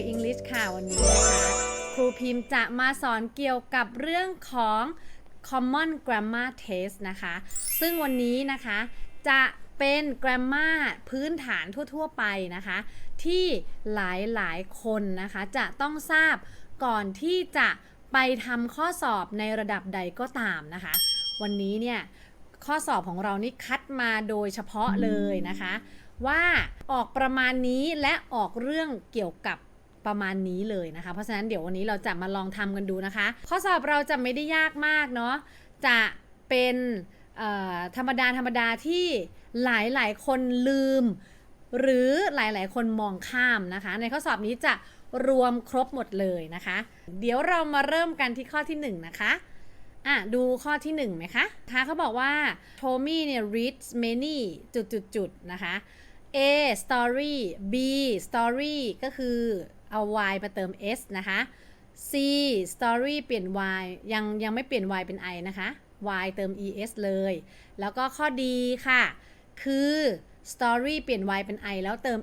กับ English ค่ะวันนี้นะคะครูพิมพ์จะมาสอนเกี่ยวกับเรื่องของ Common Grammar Test นะคะ ซึ่งวันนี้นะคะจะเป็น grammar พื้นฐานทั่ว ๆ ไปนะคะ ที่หลายๆ คนนะคะจะต้องทราบก่อนที่จะไปทำข้อสอบในระดับใดก็ตามนะคะ วันนี้เนี่ยข้อสอบของเรานี่คัดมาโดยเฉพาะเลยนะคะ ว่าออกประมาณนี้และออกเรื่องเกี่ยวกับ ประมาณนี้เลยนะคะ เพราะฉะนั้นเดี๋ยววันนี้เราจะมาลองทำกันดูนะคะ ข้อสอบเราจะไม่ได้ยากมากเนาะจะเป็นธรรมดาธรรมดาที่หลายหลายๆคนลืม หรือหลายๆคนมองข้ามนะคะ ในข้อสอบนี้จะรวมครบหมดเลยนะคะ เดี๋ยวเรามาเริ่มกันที่ข้อที่หนึ่งนะคะอะดูข้อที่1ไหมคะคะเขาบอกว่า Tommy เนี่ย reads many จุดจุดจุดๆๆนะคะ A story B story ก็คือ เอา y มาเติม s นะคะ C story เปลี่ยน y ยังยังไม่เปลี่ยน y เป็น i นะคะ y เติม es เลย แล้วก็ข้อดีค่ะ คือ story เปลี่ยน y เป็น i แล้วเติม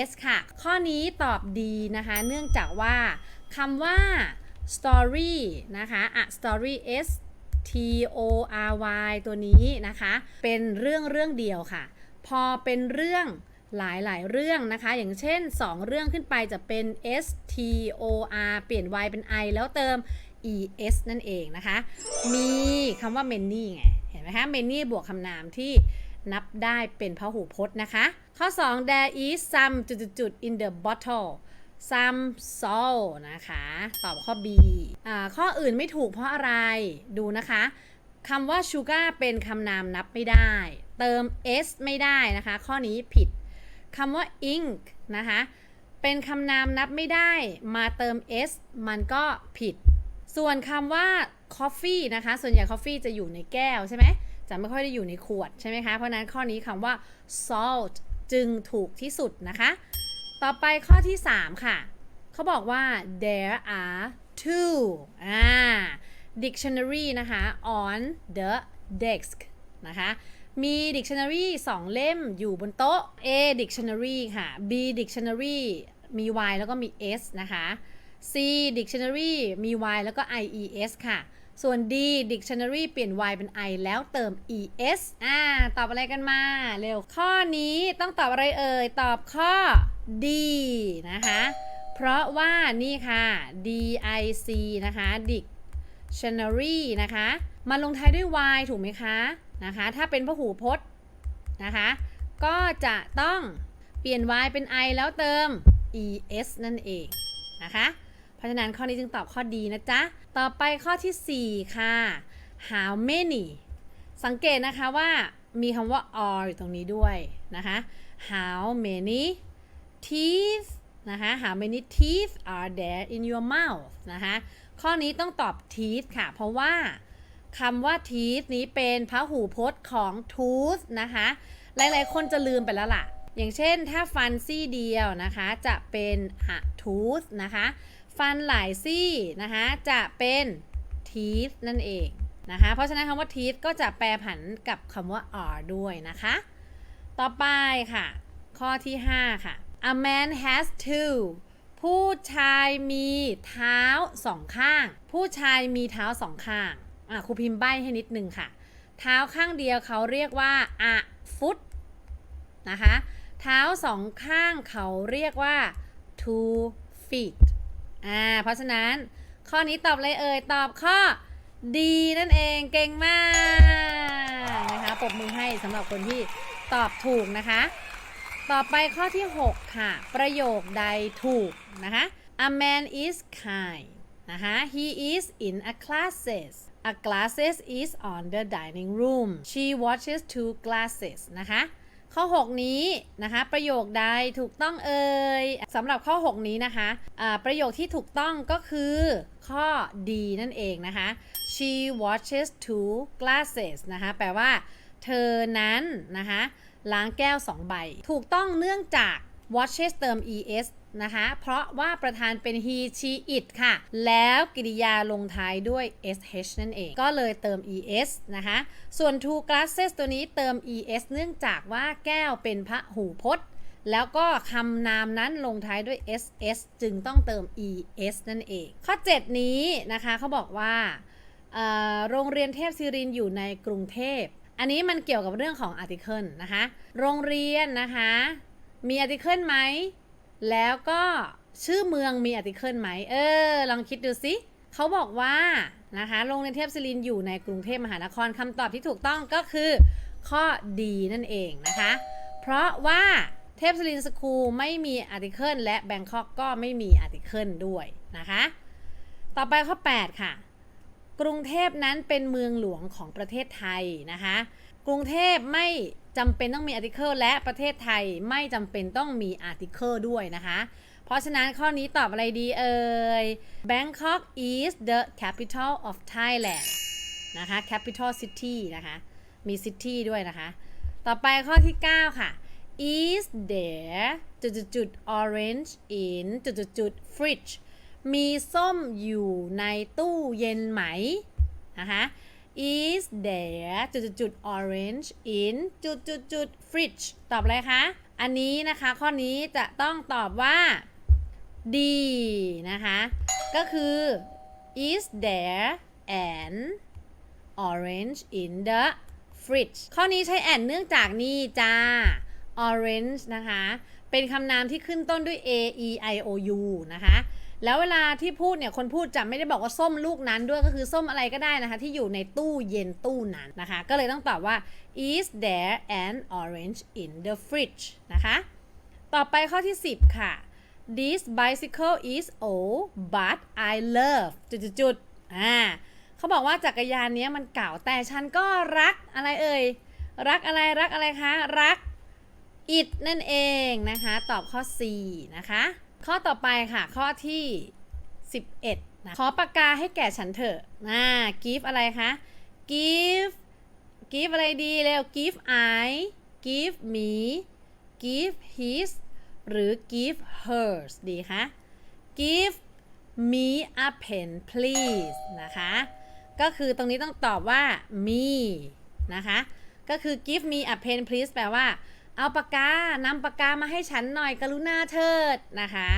es ค่ะ ข้อนี้ตอบดีนะคะ เนื่องจากว่าคำว่า story นะคะอะ story s t o r y ตัวนี้นะคะ เป็นเรื่องเรื่องเดียวค่ะ พอเป็นเรื่อง หลายหลายๆ เรื่องนะคะ อย่างเช่น 2 เรื่องขึ้นไปจะเป็น s t o r เปลี่ยน y เป็น i แล้วเติม es นั่นเองนะคะ มีคำว่า many ไง เห็นไหมคะ many บวกคำนามที่นับได้เป็นพหูพจน์นะคะ ข้อ 2 there is some จุดๆๆ in the bottle some salt นะคะ ตอบข้อ B อ่าข้ออื่นไม่ถูกเพราะอะไร ดูนะคะคำว่า sugar เป็นคำนามนับไม่ได้ เติม s ไม่ได้นะคะ ข้อนี้ผิด คำว่า ink นะคะ เป็นคำนามนับไม่ได้มาเติม s มันก็ผิด ส่วนคำว่า coffee นะคะ ส่วนใหญ่ coffee จะอยู่ในแก้วใช่ไหมจะไม่ค่อยได้อยู่ในขวดใช่ไหมคะ เพราะนั้นข้อนี้คำว่า salt จึงถูกที่สุดนะคะ ต่อไปข้อที่ 3 ค่ะ เขาบอกว่า there are two อ่า dictionary นะคะ on the desk นะคะ มี dictionary 2 เล่มอยู่บนโต๊ะ A dictionary ค่ะ B dictionary มี y แล้วก็มี s นะคะ C dictionary มี y แล้วก็ ies ค่ะ ส่วน D dictionary เปลี่ยน y เป็น i แล้วเติม es อ่า ตอบอะไรกันมา เร็ว ข้อนี้ต้องตอบอะไรเอ่ย ตอบข้อ D นะคะ เพราะว่านี่ค่ะ dic นะคะ dictionary นะคะ มาลงท้ายด้วย y ถูกไหมคะ นะคะ ถ้าเป็นพหูพจน์นะคะ ก็จะต้องเปลี่ยน y เป็น i แล้วเติม es นั่นเองนะคะ เพราะฉะนั้นข้อนี้จึงตอบข้อดีนะจ๊ะ ต่อไปข้อทีสี่4 ค่ะ how many สังเกตนะคะว่ามีคำว่า are อยู่ตรงนี้ด้วยนะคะ how many teeth นะคะ how many teeth are there in your mouth นะคะ ข้อนี้ต้องตอบ teeth ค่ะ เพราะว่า คำว่า teeth นี้เป็นพหูพจน์ของ tooth นะคะ หลายๆ คนจะลืมไปแล้วล่ะ อย่างเช่น ถ้าฟันซี่เดียวนะคะ จะเป็น a tooth นะคะ ฟันหลายซี่นะคะ จะเป็น teeth นั่นเองนะคะ เพราะฉะนั้นคำว่า teeth ก็จะแปลผันกับคำว่า are ด้วยนะคะ ต่อไปค่ะ ข้อที่ 5 ค่ะ a man has two ผู้ชายมีเท้าสองข้าง ผู้ชายมีเท้าสองข้าง อะครูพิมพ์ใบให้นิดนึงค่ะ เท้าข้างเดียวเขาเรียกว่า a foot นะคะ เท้าสองข้างเขาเรียกว่า two feet อ่า เพราะฉะนั้นข้อนี้ตอบเลยเอ่ย ตอบข้อดีนั่นเองเก่งมากนะคะปรบมือให้สำหรับคนที่ตอบถูกนะคะ ต่อไปข้อที่ 6 ค่ะ ประโยคใดถูกนะคะ A man is kind นะคะ He is in a classes A glasses is on the dining room She watches two glasses นะคะข้อ 6 นี้นะคะ ประโยคใดถูกต้องเอ่ยสำหรับข้อ 6 นี้นะคะอ่าประโยคที่ถูกต้องก็คือข้อดีนั่นเองนะคะ she watches two glasses นะคะแปลว่า เธอนั้นนะคะล้างแก้ว 2 ใบ ถูกต้องเนื่องจาก watches เติม es นะคะ เพราะว่าประธานเป็น he she it ค่ะ แล้วกริยาลงท้ายด้วย sh นั่นเอง ก็เลยเติม es นะคะ ส่วน two glasses ตัวนี้เติม es เนื่องจากว่าแก้วเป็นพระหูพจน์แล้วก็คำนามนั้นลงท้ายด้วย ss จึงต้องเติม es นั่นเอง ข้อ 7 นี้นะคะเขาบอกว่า โรงเรียนเทพศิรินทร์อยู่ในกรุงเทพ อันนี้มันเกี่ยวกับเรื่องของ article นะคะ โรงเรียนนะคะ มี article ไหม แล้วก็ชื่อเมืองมีอ article ไหม เออ ลองคิดดูสิ เขาบอกว่านะคะ โรงเรียนเทพศิรินอยู่ในกรุงเทพมหานครคำตอบที่ถูกต้องก็คือข้อดีนั่นเองนะคะ เพราะว่าเทพศิรินสคูลไม่มีอ article และแบงคอกก็ไม่มีอ article ด้วยนะคะ ต่อไปข้อ 8 ค่ะ กรุงเทพนั้นเป็นเมืองหลวงของประเทศไทยนะคะ กรุงเทพไม่ จำเป็นต้องมี article และประเทศไทยไม่จำเป็นต้องมี article ด้วยนะคะ เพราะฉะนั้นข้อนี้ตอบอะไรดีเอ่ย Bangkok is the capital of Thailand นะคะ capital city นะคะ มี city ด้วยนะคะ ต่อไปข้อที่ 9 ค่ะ is there จุดจุดจุด orange in จุดจุดจุด fridge มีส้มอยู่ในตู้เย็นไหมนะคะ is there จุดจุดจุด orange in จุดจุดจุด fridge ตอบอะไรคะ อันนี้นะคะ ข้อนี้จะต้องตอบว่า D นะคะ ก็คือ is there an orange in the fridge ข้อนี้ใช้ and เนื่องจากนี่จ้า orange นะคะ เป็นคำนามที่ขึ้นต้นด้วย a e i o u นะคะ แล้วเวลาที่พูดเนี่ยคนพูดจะไม่ได้บอกว่าส้มลูกนั้นด้วยก็คือส้มอะไรก็ได้นะคะ ที่อยู่ในตู้เย็นตู้นั้นนะคะ ก็เลยต้องตอบว่า is there an orange in the fridge นะคะ ต่อไปข้อที่ 10 ค่ะ this bicycle is old but I love จุดๆๆอ่าเขาบอกว่าจักรยานนี้มันเก่าแต่ฉันก็รักอะไรเอ่ย รักอะไรรักอะไรคะ รัก it นั่นเองนะคะ ตอบข้อ 4 นะคะ ข้อต่อไปค่ะ ข้อที่ 11นะขอปากกาให้แก่ฉันเถอะอ่า give อะไรคะ give give อะไรดีเร็ว give I give me give his หรือ give hers ดีคะ give me a pen please นะคะ ก็คือตรงนี้ต้องตอบว่า me นะคะ ก็คือ give me a pen please แปลว่า เอาปากกานำปากกามาให้ฉันหน่อยกรุณาเถิดนะคะ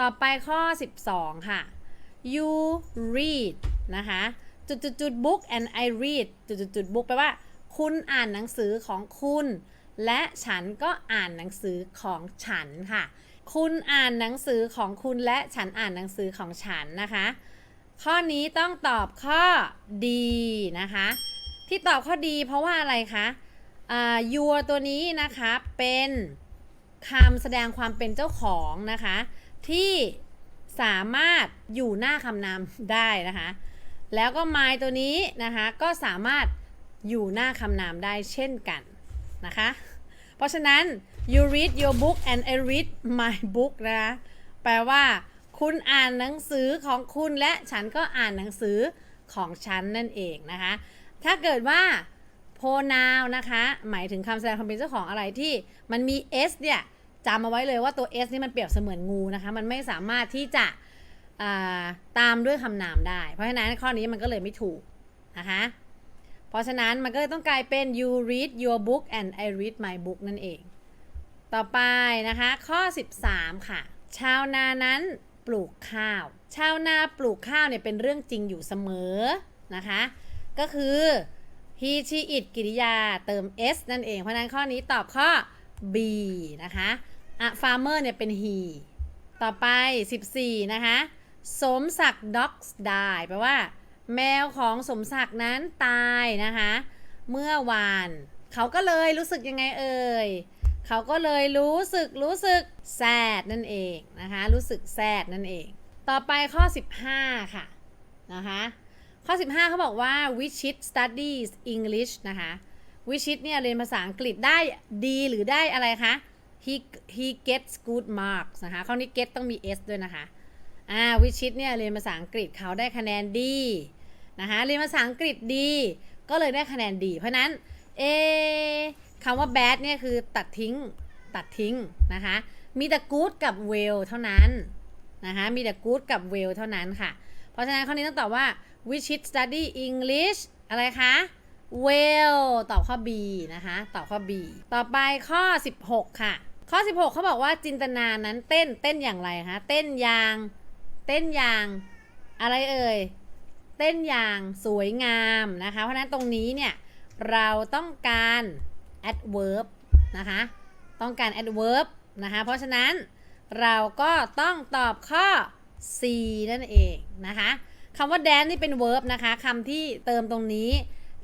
ต่อไปข้อ 12 ค่ะ you read นะคะ จุดจุดจุด book and I read จุดจุดจุด book แปลว่า คุณอ่านหนังสือของคุณ และฉันก็อ่านหนังสือของฉันค่ะ คุณอ่านหนังสือของคุณและฉันอ่านหนังสือของฉันนะคะ ข้อนี้ต้องตอบข้อดีนะคะ ที่ตอบข้อดีเพราะว่าอะไรคะ อ่า you ตัวนี้นะคะเป็นคำแสดงความเป็นเจ้าของนะคะ ที่สามารถอยู่หน้าคำนามได้นะคะ แล้วก็ my ตัวนี้นะคะก็สามารถอยู่หน้าคำนามได้เช่นกันนะคะ เพราะฉะนั้น you read your book and I read my book นะคะแปลว่า คุณอ่านหนังสือของคุณและฉันก็อ่านหนังสือของฉันนั่นเองนะคะ ถ้าเกิดว่า pronoun นะคะ หมายถึงคำแสดงความเป็นเจ้าของอะไรที่มันมี s เนี่ยจำเอาไว้เลยว่าตัว s นี่มันเปรียบเสมือนงูนะคะ มันไม่สามารถที่จะาตามด้วยคำนามได้ เพราะฉะนั้นข้อนี้มันก็เลยไม่ถูกนะคะ เพราะฉะนั้นมันก็เลยต้องกลายเป็น you read your book and I read my book นั่นเอง ต่อไปนะคะ ข้อ 13 ค่ะ ชาวนานั้นปลูกข้าว ชาวนาปลูกข้าวเนี่ยเป็นเรื่องจริงอยู่เสมอนะคะ ก็คือ he she it กริยาเติม s นั่นเอง เพราะฉะนั้นข้อนี้ตอบข้อ b นะคะอะ farmer เนี่ยเป็น he ต่อไป 14 นะคะ สมศักดิ์ dogs die แปลว่า แมวของสมศักดิ์นั้นตายนะคะ เมื่อวาน เขาก็เลยรู้สึกยังไงเอ่ย เขาก็เลยรู้สึกรู้สึก sad นั่นเองนะคะ รู้สึก sad นั่นเอง ต่อไปข้อ 15 ค่ะ นะคะ ข้อ 15เขาบอกว่า Wichit studies English นะคะ Wichit เนี่ยเรียนภาษาอังกฤษได้ดีหรือได้อะไรคะ he he gets good marks นะคะข้อนี้ get ต้องมี s ด้วยนะคะอ่า Wichit เนี่ยเรียนภาษาอังกฤษเขาได้คะแนนดีนะคะเรียนภาษาอังกฤษดี ก็เลยได้คะแนนดี เพราะนั้นเอคำว่า bad เนี่ยคือตัดทิ้งตัดทิ้งนะคะมีแต่ good กับ well เท่านั้นนะคะมีแต่ good กับ well เท่านั้นค่ะ เพราะฉะนั้นข้อนี้ต้องตอบว่า which it study English อะไรคะ well ตอบข้อ B นะคะ ตอบข้อ B ต่อไปข้อ 16 ค่ะ ข้อ 16 เขาบอกว่าจินตนานั้นเต้นเต้นอย่างไรคะ เต้นอย่าง เต้นอย่างอะไรเอ่ย เต้นอย่างสวยงามนะคะ เพราะฉะนั้นตรงนี้เนี่ย เราต้องการ adverb นะคะ ต้องการ adverb นะคะ เพราะฉะนั้นเราก็ต้องตอบข้อ C นั่นเองนะคะ คำว่า dance นี่เป็น verb นะคะคำที่เติมตรงนี้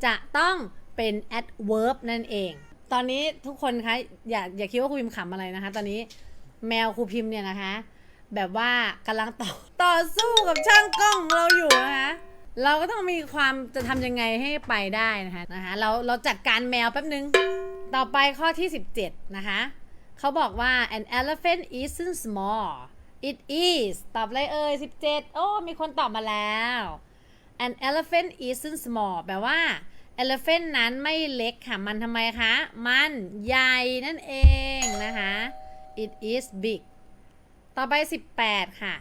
จะต้องเป็น adverb นั่นเอง ตอนนี้ทุกคนคะอย่าอย่าคิดว่าครูพิมพ์ขำอะไรนะคะ ตอนนี้แมวครูพิมพ์เนี่ยนะคะ แบบว่ากำลังต่อต่อสู้กับช่างกล้องของเราอยู่นะคะเราก็ต้องมีความจะทำยังไงให้ไปได้นะคะนะคะเราเราจัดการแมวแป๊บนึง ต่อไปข้อที่ 17 นะคะเขาบอกว่า an elephant isn't small it is ตอบเลยเอ่ย17 โอ้ มีคนตอบมาแล้ว an elephant isn't small แปลว่า elephant นั้นไม่เล็กค่ะ มันทำไมคะ มันใหญ่นั่นเองนะคะ it is big ต่อไป 18 ค่ะ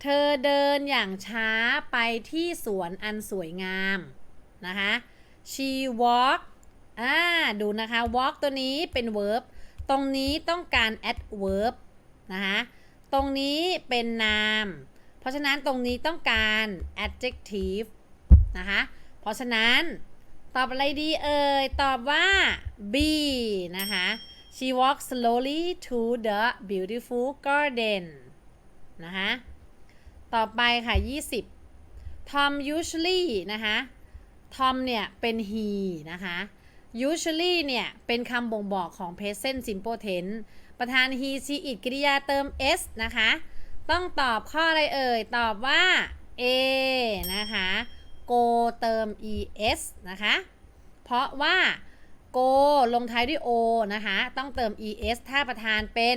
เธอเดินอย่างช้าไปที่สวนอันสวยงามนะคะ she walk อ่า ดูนะคะ walk ตัวนี้เป็น verb ตรงนี้ต้องการ adverb นะคะ ตรงนี้เป็นนาม เพราะฉะนั้นตรงนี้ต้องการ adjective นะคะ เพราะฉะนั้นตอบอะไรดีเอ่ย ตอบว่า B นะคะ she walks slowly to the beautiful garden นะคะ ต่อไปค่ะ 20 Tom usually นะคะ Tom เนี่ยเป็น he นะคะ usually เนี่ยเป็นคำบ่งบอกของ present simple tense ประธาน he she it กริยาเติม s นะคะ ต้องตอบข้ออะไรเอ่ย ตอบว่า A นะคะ go เติม es นะคะ เพราะว่า go ลงท้ายด้วย o นะคะ ต้องเติม es ถ้าประธานเป็น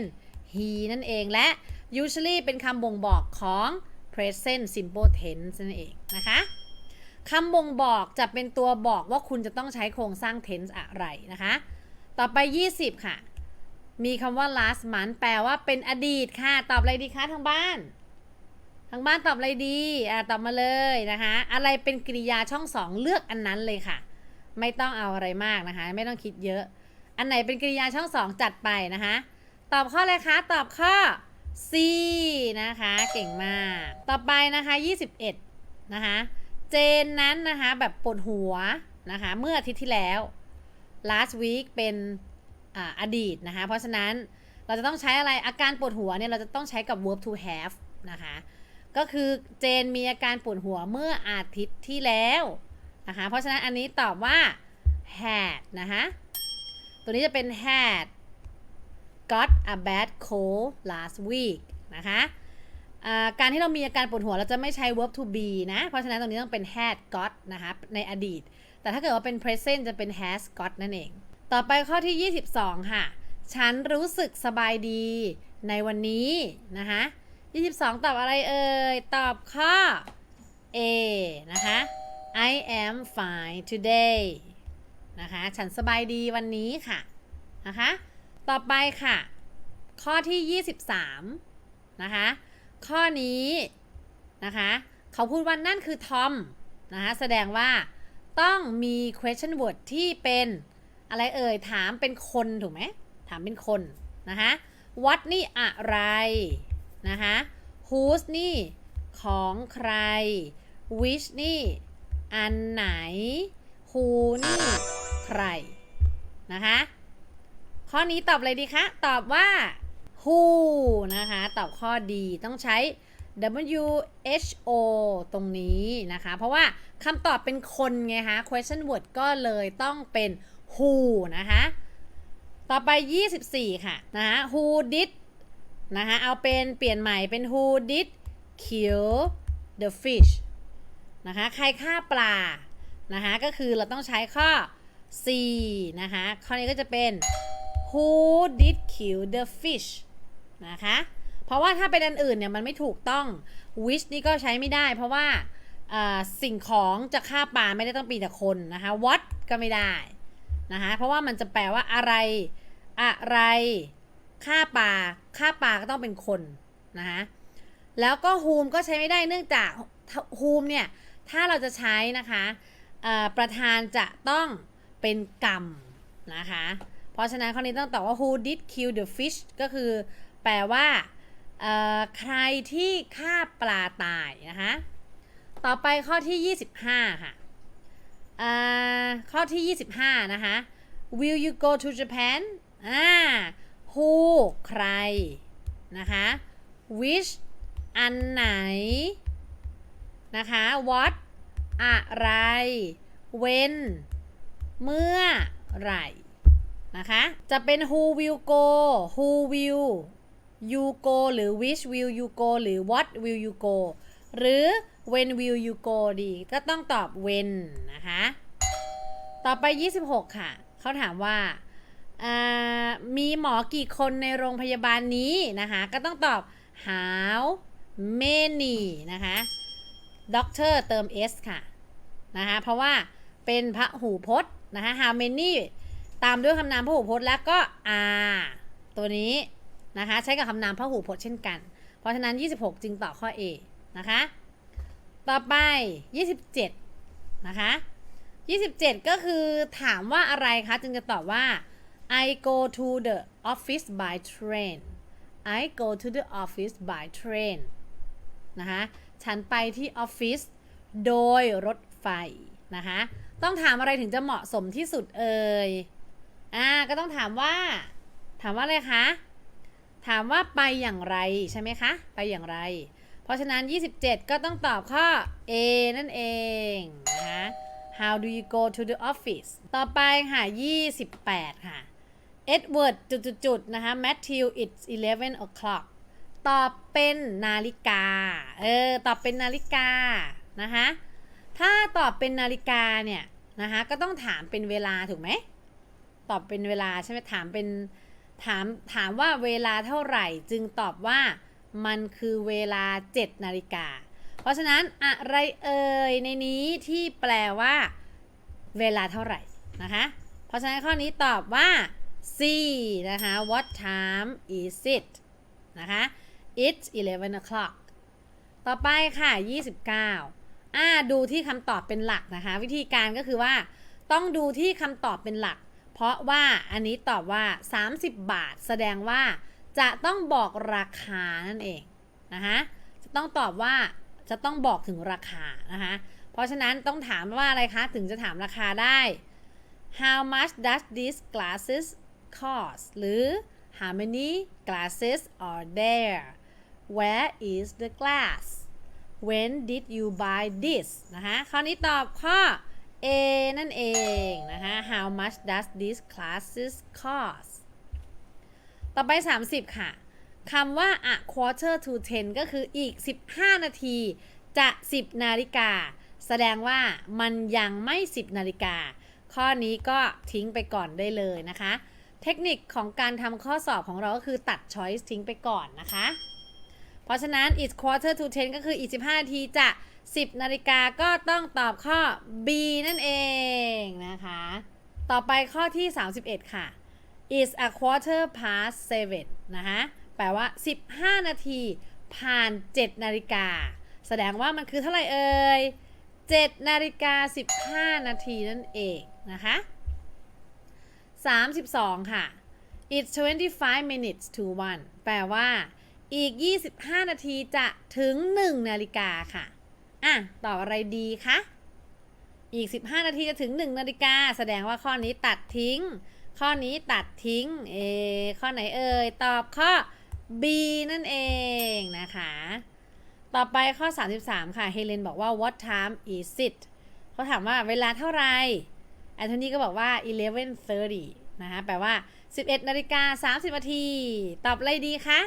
he นั่นเองและ usually เป็นคำบ่งบอกของ present simple tense นั่นเองนะคะคำบ่งบอกจะเป็นตัวบอกว่าคุณจะต้องใช้โครงสร้าง tense อะไรนะคะ ต่อไป 20 ค่ะ มีคำว่า last month แปลว่าเป็นอดีตค่ะ ตอบอะไรดีคะทางบ้าน ทางบ้านตอบอะไรดี อ่าตอบมาเลยนะคะ อะไรเป็นกริยาช่องสองเลือกอันนั้นเลยค่ะ ไม่ต้องเอาอะไรมากนะคะ ไม่ต้องคิดเยอะ อันไหนเป็นกริยาช่องสองจัดไปนะคะ ตอบข้ออะไรคะ ตอบข้อ C นะคะ เก่งมาก ต่อไปนะคะ 21 นะคะ เจนนั้นนะคะ แบบปวดหัวนะคะ เมื่ออาทิตย์ที่แล้ว last week เป็น อดีตนะคะเพราะฉะนั้นเราจะต้องใช้อะไรอาการปวดหัวเนี่ยเราจะต้องใช้กับ verb to have นะคะก็คือเจนมีอาการปวดหัวเมื่ออาทิตย์ที่แล้วนะคะเพราะฉะนั้นอันนี้ตอบว่า had นะคะตัวนี้จะเป็น had got a bad cold last week นะคะการที่เรามีอาการปวดหัวเราจะไม่ใช้ verb to be นะ เพราะฉะนั้นตรงนี้ต้องเป็น had got นะคะในอดีต แต่ถ้าเกิดว่าเป็น present จะเป็น has got นั่นเอง ต่อไปข้อที่ 22 ค่ะ ฉันรู้สึกสบายดีในวันนี้นะคะ22 ตอบอะไรเอ่ย ตอบข้อ A นะคะ I am fine today นะคะ ฉันสบายดีวันนี้ค่ะ นะคะ ต่อไปค่ะ ข้อที่ 23 นะคะ ข้อนี้นะคะ เขาพูดว่านั่นคือทอมนะคะ แสดงว่าต้องมี question word ที่เป็น อะไรเอ่ย ถามเป็นคนถูกไหม ถามเป็นคนนะคะ what นี่อะไรนะคะ whose นี่ของใคร which นี่อันไหน who นี่ใครนะคะ ข้อนี้ตอบอะไรดีคะ ตอบว่า who นะคะ ตอบข้อดีต้องใช้ W H O ตรงนี้นะคะ เพราะว่าคำตอบเป็นคนไงคะ question word ก็เลยต้องเป็น who นะคะ ต่อไป 24 ค่ะ นะคะ who did นะคะ เอาเป็นเปลี่ยนใหม่เป็น who did kill the fish นะคะ ใครฆ่าปลา นะคะ ก็คือเราต้องใช้ข้อ C นะคะ ข้อนี้ก็จะเป็น who did kill the fish นะคะ เพราะว่าถ้าเป็นอันอื่นเนี่ยมันไม่ถูกต้อง which นี่ก็ใช้ไม่ได้ เพราะว่าอ่าสิ่งของจะฆ่าปลาไม่ได้ต้องปีแต่คนนะคะ what ก็ไม่ได้ นะคะเพราะว่ามันจะแปลว่าอะไร อะไรฆ่าปลาฆ่าปลาก็ต้องเป็นคนนะคะแล้วก็ whom ก็ใช้ไม่ได้เนื่องจาก whom เนี่ย ถ้าเราจะใช้นะคะประธานจะต้องเป็นกรรมนะคะ เพราะฉะนั้นข้อนี้ต้องตอบว่า who did kill the fish ก็คือแปลว่าใครที่ฆ่าปลาตายนะคะ ต่อไปข้อที่ 25 ค่ะอ่า ข้อที่ 25 นะคะ will you go to Japan อ่า who ใคร นะคะ which อันไหน นะคะ what อะไร when เมื่อไหร่ นะคะ จะเป็น who will go who will you go หรือ which will you go หรือ what will you go หรือ when will you go ดี ก็ต้องตอบ when นะคะ ต่อไป 26 ค่ะ เขาถามว่ามีหมอกี่คนในโรงพยาบาลนี้นะคะ ก็ต้องตอบ how many นะคะ doctor เติม s ค่ะนะคะ เพราะว่าเป็นพระหูพจน์นะคะ how many ตามด้วยคำนามพระหูพจน์แล้วก็ r ตัวนี้นะคะ ใช้กับคำนามพระหูพจน์เช่นกัน เพราะฉะนั้น 26 จึงตอบข้อ A นะคะ ต่อไป 27 นะคะ 27 ก็คือถามว่าอะไรคะ จึงจะตอบว่า I go to the office by train I go to the office by train นะคะ ฉันไปที่ออฟฟิศโดยรถไฟนะคะ ต้องถามอะไรถึงจะเหมาะสมที่สุดเอ่ย อ่า ก็ต้องถามว่า ถามว่าอะไรคะ ถามว่าไปอย่างไรใช่ไหมคะ ไปอย่างไร ราะฉะนั้น 27 ก็ต้องตอบข้อ A นั่นเองนะคะ How do you go to the office ต่อไปค่ะ 28 ค่ะ Edward จุดๆๆนะคะ Matthew it's 11 o'clock ตอบเป็นนาฬิกา เออ ตอบเป็นนาฬิกา นะคะ ถ้าตอบเป็นนาฬิกาเนี่ยนะคะ ก็ต้องถามเป็นเวลาถูกไหม ตอบเป็นเวลาใช่ไหมถามเป็น ถาม ถามว่าเวลาเท่าไหร่ จึงตอบว่า มันคือเวลา 7 นาฬิกา เพราะฉะนั้นอะไรเอ่ยในนี้ที่แปลว่า เวลาเท่าไหร่นะคะ เพราะฉะนั้นข้อนี้ตอบว่า C นะคะ What time is it นะคะ It's 11 o'clock ต่อไปค่ะ 29อ่าดูที่คำตอบเป็นหลักนะคะ วิธีการก็คือว่า ต้องดูที่คำตอบเป็นหลัก เพราะว่าอันนี้ตอบว่า 30 บาท แสดงว่า จะต้องบอกราคานั่นเองนะคะจะต้องตอบว่าจะต้องบอกถึงราคานะคะเพราะฉะนั้นต้องถามว่าอะไรคะ ถึงจะถามราคาได้ how much does these glasses cost หรือ how many glasses are there where is the glass when did you buy this นะคะข้อนี้ตอบข้อ A นั่นเองนะคะ how much does these glasses cost ต่อไป 30 ค่ะคำว่า a quarter to ten ก็คืออีก 15 นาที จะ 10 นาฬิกา แสดงว่ามันยังไม่ 10 นาฬิกา ข้อนี้ก็ทิ้งไปก่อนได้เลยนะคะ เทคนิคของการทำข้อสอบของเราก็คือตัด choice ทิ้งไปก่อนนะคะ เพราะฉะนั้น it's quarter to ten ก็คืออีก 15 นาทีจะ 10 นาฬิกาก็ต้องตอบข้อ B นั่นเองนะคะ ต่อไปข้อที่ 31 ค่ะ is a quarter past seven นะคะแปลว่า 15 นาที ผ่าน 7 นาฬิกา แสดงว่ามันคือเท่าไหร่เอ่ย 7 นาฬิกา 15 นาทีนั่นเองนะคะ 32 ค่ะ it's 25 minutes to one แปลว่า อีก 25 นาทีจะถึง 1 นาฬิกาค่ะ อะตอบอะไรดีคะ อีก 15 นาทีจะถึง 1 นาฬิกา แสดงว่าข้อนี้ตัดทิ้ง ข้อนี้ตัดทิ้ง เอ ข้อไหนเอ่ย ตอบข้อ B นั่นเองนะคะ ต่อไปข้อ 33 ค่ะ เฮเลนบอกว่า what time is it เขาถามว่าเวลาเท่าไหร่แอนโทนีก็บอกว่า 11:30 นะคะ แปลว่า 11นาฬิกา30นาที ตอบอะไรดีคะ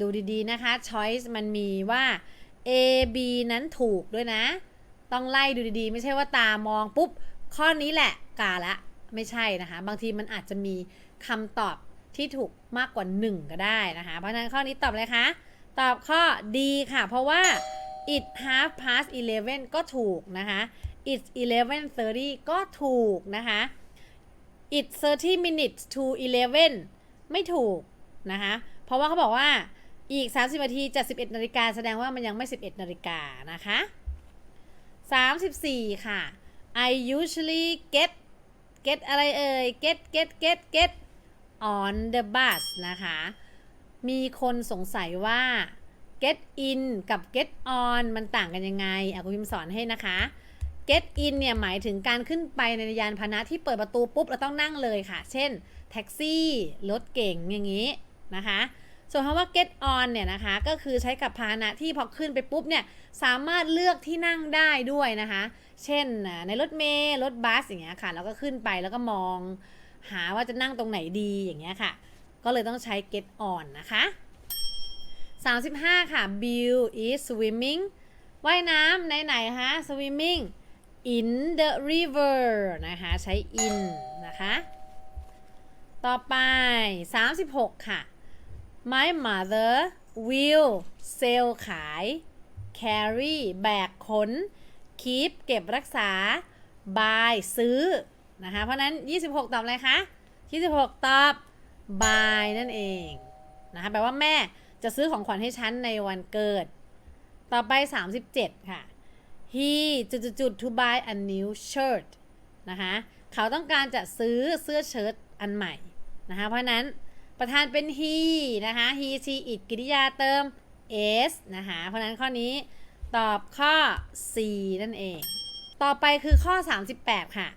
ดูดีๆนะคะ choice มันมีว่า A B นั้นถูกด้วยนะ ต้องไล่ดูดีๆ ไม่ใช่ว่าตามองปุ๊บ ข้อนี้แหละกาละ ไม่ใช่นะคะ บางทีมันอาจจะมีคำตอบที่ถูกมากกว่า 1 ก็ได้นะคะ เพราะฉะนั้นข้อนี้ตอบเลยคะ ตอบข้อ D ค่ะ เพราะว่า it half past 11 ก็ถูกนะคะ it's 11:30 ก็ถูกนะคะ it's 30 minutes to 11 ไม่ถูกนะคะ เพราะว่าเขาบอกว่าอีก 30 นาทีจะ 11 นาฬิกาแสดงว่ามันยังไม่ 11 นาฬิกานะคะ 34 ค่ะ I usually get get อะไรเอ่ย get get get get on the bus นะคะ มีคนสงสัยว่า get in กับ get on มันต่างกันยังไงอะคุณพิมสอนให้นะคะ get in เนี่ยหมายถึงการขึ้นไปในยานพาหนะที่เปิดประตูปุ๊บเราต้องนั่งเลยค่ะ เช่น แท็กซี่ รถเก่งอย่างนี้นะคะ ส่วนคำว่า get on เนี่ยนะคะ ก็คือใช้กับพาหนะที่พอขึ้นไปปุ๊บเนี่ย สามารถเลือกที่นั่งได้ด้วยนะคะ เช่นในรถเมล์รถบัสอย่างเงี้ยค่ะ แล้วก็ขึ้นไปแล้วก็มอง หาว่าจะนั่งตรงไหนดีอย่างเงี้ยค่ะ ก็เลยต้องใช้ get on นะคะ 35 ค่ะ Bill is swimming ว่ายน้ำในไหนๆคะ swimming in the river นะคะ ใช้ in นะคะ ต่อไป 36 ค่ะ My mother will sell ขาย carry แบกขน keep เก็บรักษา buy ซื้อ นะคะ เพราะนั้น 26 ตอบอะไรคะ 26 ตอบ buy นั่นเอง นะคะ แปลว่าแม่จะซื้อของขวัญให้ฉันในวันเกิด ต่อไป 37 ค่ะ he จุดจุดๆ to buy a new shirt นะคะ เขาต้องการจะซื้อเสื้อเชิ้ตอันใหม่ นะคะ เพราะนั้น ประธานเป็น he นะคะ he she it กริยาเติม s นะคะ เพราะนั้นข้อนี้ตอบข้อ C นั่นเอง ต่อไปคือข้อ 38 ค่ะ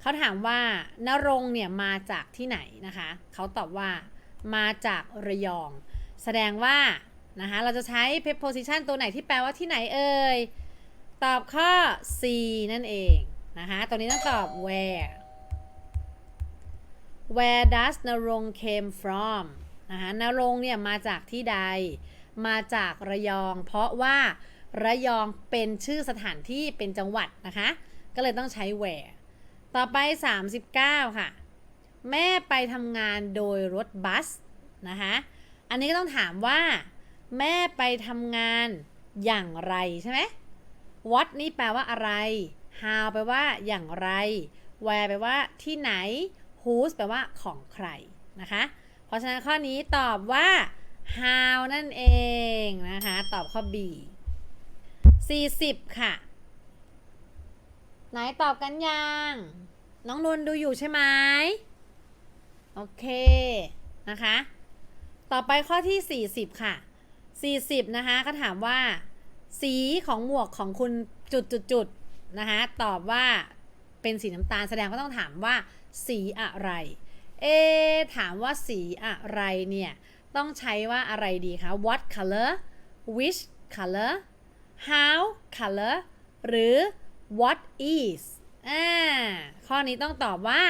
เขาถามว่านรงเนี่ยมาจากที่ไหนนะคะ เขาตอบว่ามาจากระยอง แสดงว่านะคะเราจะใช้ preposition ตัวไหนที่แปลว่าที่ไหนเอ่ย ตอบข้อ C นั่นเองนะคะ ตัวนี้ต้องตอบ where where does นรงค์ came from นะคะนรงเนี่ยมาจากที่ใด มาจากระยอง เพราะว่าระยองเป็นชื่อสถานที่เป็นจังหวัดนะคะ ก็เลยต้องใช้ where ต่อไป 39 ค่ะ แม่ไปทำงานโดยรถบัสนะคะอันนี้ก็ต้องถามว่า แม่ไปทำงานอย่างไรใช่ไหม what นี่แปลว่าอะไร how แปลว่าอย่างไร where แปลว่าที่ไหน whose แปลว่าของใครนะคะ เพราะฉะนั้นข้อนี้ตอบว่า how นั่นเองนะคะ ตอบข้อ B 40 ค่ะ ไหนตอบกันยัง น้องนนดูอยู่ใช่ไหมโอเค นะคะ ต่อไปข้อที่ 40 ค่ะ 40 นะคะก็ถามว่า สีของหมวกของคุณจุดจุดจุดๆๆนะคะ ตอบว่าเป็นสีน้ำตาลแสดงว่าต้องถามว่า สีอะไร เอ ถามว่าสีอะไรเนี่ย ต้องใช้ว่าอะไรดีคะ what color which color how color หรือ what is อ่า ข้อนี้ต้องตอบว่า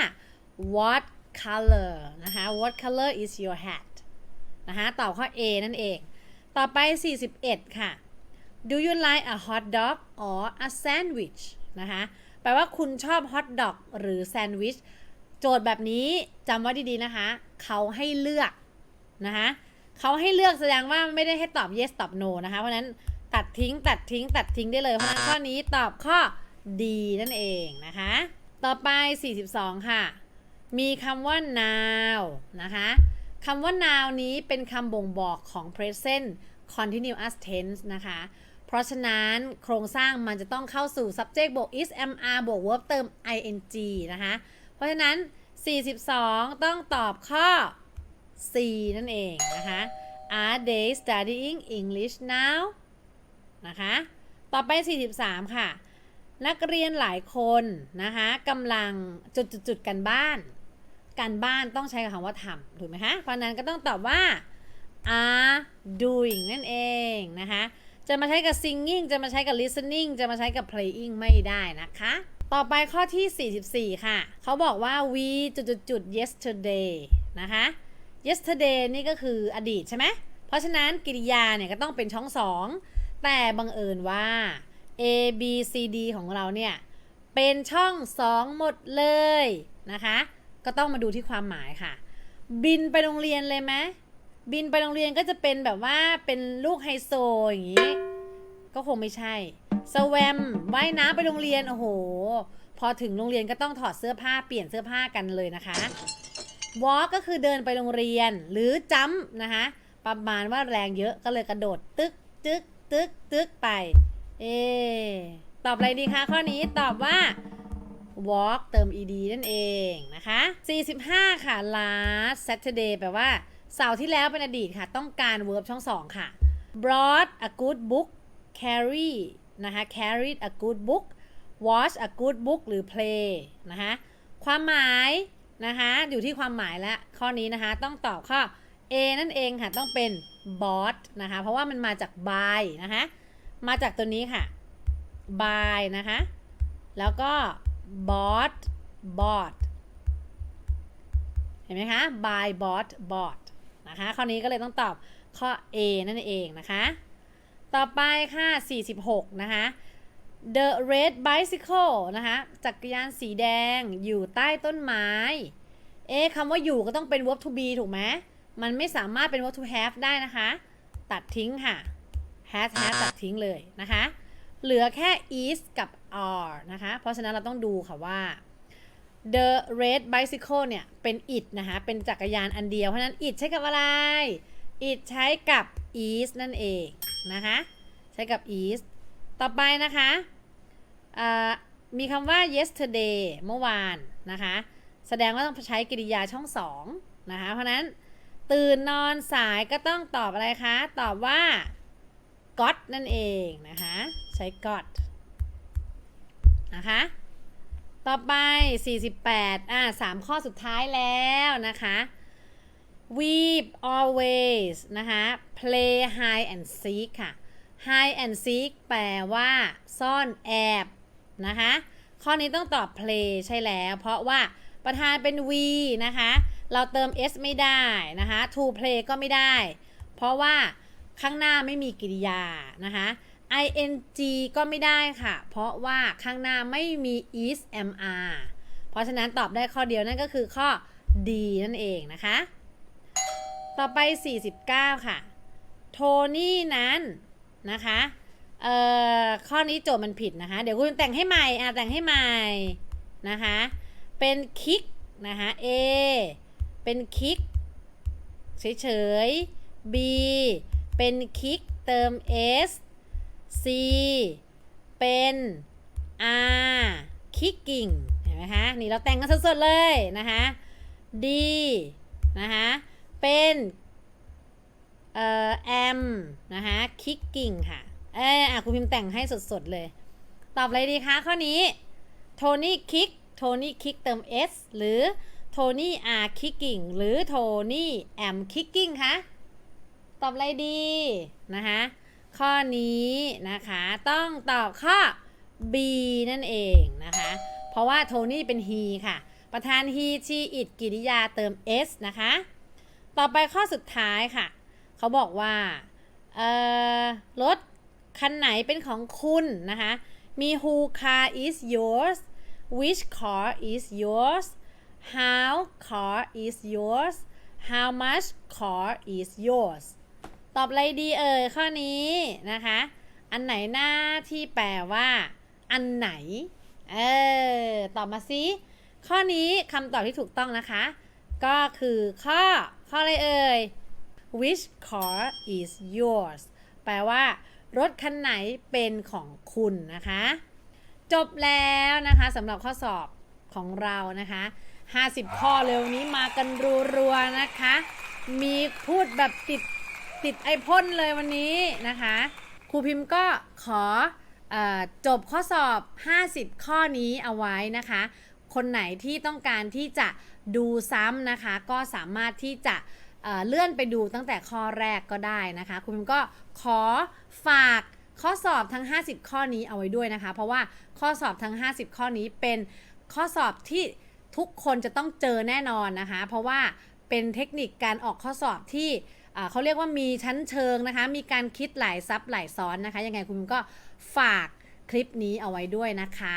what color นะคะ what color is your hat นะคะ ตอบข้อ A นั่นเอง ต่อไป 41 ค่ะ Do you like a hot dog or a sandwich นะคะ แปลว่าคุณชอบ hot dog หรือแซนด์วิช โจทย์แบบนี้จำไว้ดีๆนะคะ เขาให้เลือกนะคะเขาให้เลือกแสดงว่าไม่ได้ให้ตอบ yes ตอบ no นะคะ เพราะนั้นตัดทิ้งตัดทิ้งตัดทิ้งได้เลย เพราะนั้นข้อนี้ตอบข้อ D นั่นเองนะคะ ต่อไป 42 ค่ะ มีคำว่า now นะคะคำว่า now นี้เป็นคำบ่งบอกของ present continuous tense นะคะ เพราะฉะนั้นโครงสร้างมันจะต้องเข้าสู่ subject บวก is am are บวก verb เติม ing นะคะ เพราะฉะนั้น 42 ต้องตอบข้อ C นั่นเองนะคะ Are they studying English now นะคะ ต่อไป 43 ค่ะ นักเรียนหลายคนนะคะกำลังจุดจุดจุดๆกันบ้าน การบ้านต้องใช้คำว่าทำถูกไหมคะ เพราะฉะนั้นก็ต้องตอบว่า are doing นั่นเองนะคะ จะมาใช้กับ singing จะมาใช้กับ listening จะมาใช้กับ playing ไม่ได้นะคะ ต่อไปข้อที่ 44 ค่ะ เขาบอกว่า we จุดจุดจุดๆๆ yesterday นะคะ yesterday นี่ก็คืออดีตใช่ไหม เพราะฉะนั้นกริยาเนี่ยก็ต้องเป็นช่องสองแต่บังเอิญว่า A B C D ของเราเนี่ยเป็นช่องสองหมดเลยนะคะ ก็ต้องมาดูที่ความหมายค่ะ บินไปโรงเรียนเลยไหมบินไปโรงเรียนก็จะเป็นแบบว่าเป็นลูกไฮโซอย่างนี้ ก็คงไม่ใช่สแวมว่ายน้ำไปโรงเรียน โอ้โห พอถึงโรงเรียนก็ต้องถอดเสื้อผ้าเปลี่ยนเสื้อผ้ากันเลยนะคะ walk ก็คือเดินไปโรงเรียนหรือจัมนะคะประมาณว่าแรงเยอะก็เลยกระโดดตึกตึกตึกตึกไป เอ ตอบอะไรดีคะข้อนี้ตอบว่า walk เติม ed นั่นเองนะคะ 45 ค่ะ last Saturday แปลว่า เสาร์ที่แล้วเป็นอดีตค่ะ ต้องการ verb ช่องสองค่ะ brought a good book carry นะคะ carried a good book watch a good book หรือ play นะคะความหมายนะคะอยู่ที่ความหมายแล้วข้อนี้นะคะต้องตอบข้อ A นั่นเองค่ะต้องเป็น bought นะคะเพราะว่ามันมาจาก buy นะคะมาจากตัวนี้ค่ะ buy นะคะแล้วก็ bought bought เห็นไหมคะ buy bought bought นะคะข้อนี้ก็เลยต้องตอบข้อ A นั่นเองนะคะ ต่อไปค่ะ 46 นะคะ The red bicycle นะคะจักรยานสีแดงอยู่ใต้ต้นไม้ เอ๊ะคำว่าอยู่ก็ต้องเป็น verb to be ถูกไหม มันไม่สามารถเป็น verb to have ได้นะคะ ตัดทิ้งค่ะ has has ตัดทิ้งเลยนะคะ เหลือแค่ is กับ are นะคะ เพราะฉะนั้นเราต้องดูค่ะว่า the red bicycle เนี่ย เป็น it นะคะ เป็นจักรยานอันเดียว เพราะฉะนั้น it ใช้กับอะไร it ใช้กับ is นั่นเอง นะคะใช้กับ is ต่อไปนะคะมีคำว่า yesterday เมื่อวานนะคะแสดงว่าต้องใช้กริยาช่องสองนะคะเพราะนั้นตื่นนอนสายก็ต้องตอบอะไรคะ ตอบว่า got นั่นเองนะคะใช้ got นะคะต่อไป 48 อ่าสามข้อสุดท้ายแล้วนะคะ weep always นะคะ play hide and seek ค่ะ hide and seek แปลว่าซ่อนแอบนะคะ ข้อนี้ต้องตอบ play ใช่แล้ว เพราะว่าประธานเป็น we นะคะ เราเติม s ไม่ได้นะคะ to play ก็ไม่ได้ เพราะว่าข้างหน้าไม่มีกริยานะคะ ing ก็ไม่ได้ค่ะ เพราะว่าข้างหน้าไม่มี is mr เพราะฉะนั้นตอบได้ข้อเดียวนั่นก็คือข้อ D นั่นเองนะคะ ต่อไป 49 ค่ะ โทนี่นั้นนะคะ เอ่อ ข้อนี้โจทย์มันผิดนะคะ เดี๋ยวคุณแต่งให้ใหม่อะแต่งให้ใหม่นะคะ เป็นคิกนะคะ A เป็นคิกเฉยๆ B เป็นคิกเติม S C เป็น R kicking เห็นไหมคะ นี่เราแต่งกันสดๆเลยนะคะ D นะคะ เป็นเอ่อ am นะคะ kicking ค่ะเอออะคุณพิมพ์แต่งให้สดๆเลย ตอบอะไรดีคะข้อนี้โทนี่คิกโทนี่คิกเติม s หรือโทนี่ are kicking หรือโทนี่ am kicking คะตอบอะไรดีนะคะข้อนี้นะคะต้องตอบข้อ B นั่นเองนะคะ เพราะว่าโทนี่เป็น he ค่ะ ประธาน he she it กริยาเติม s นะคะ ต่อไปข้อสุดท้ายค่ะ เขาบอกว่า เอ่อ รถคันไหนเป็นของคุณนะคะ มี who car is yours which car is yours how car is yours how much car is yours ตอบอะไรดีเอ่ยข้อนี้นะคะ อันไหนหน้าที่แปลว่า อันไหน เออ ตอบมาสิ ข้อนี้คำตอบที่ถูกต้องนะคะ ก็คือข้อ ข้ออะไรเอ่ย which car is yours แปลว่า รถคันไหนเป็นของคุณนะคะ จบแล้วนะคะสำหรับข้อสอบของเรานะคะ 50 ข้อเร็วนี้มากันรัวๆนะคะ มีพูดแบบติดติดไอพ่นเลยวันนี้นะคะ ครูพิมพ์ก็ขออจบข้อสอบ 50 ข้อนี้เอาไว้นะคะ คนไหนที่ต้องการที่จะดูซ้ำนะคะ ก็สามารถที่จะเเลื่อนไปดูตั้งแต่ข้อแรกก็ได้นะคะครูพิมก็ขอฝากข้อสอบทั้ง 50 ข้อนี้เอาไว้ด้วยนะคะ เพราะว่าข้อสอบทั้ง 50 ข้อนี้เป็นข้อสอบที่ทุกคนจะต้องเจอแน่นอนนะคะ เพราะว่าเป็นเทคนิคการออกข้อสอบที่เขาเรียกว่ามีชั้นเชิงนะคะ มีการคิดหลายซับหลายซ้อนนะคะ ยังไงคุณก็ฝากคลิปนี้เอาไว้ด้วยนะคะ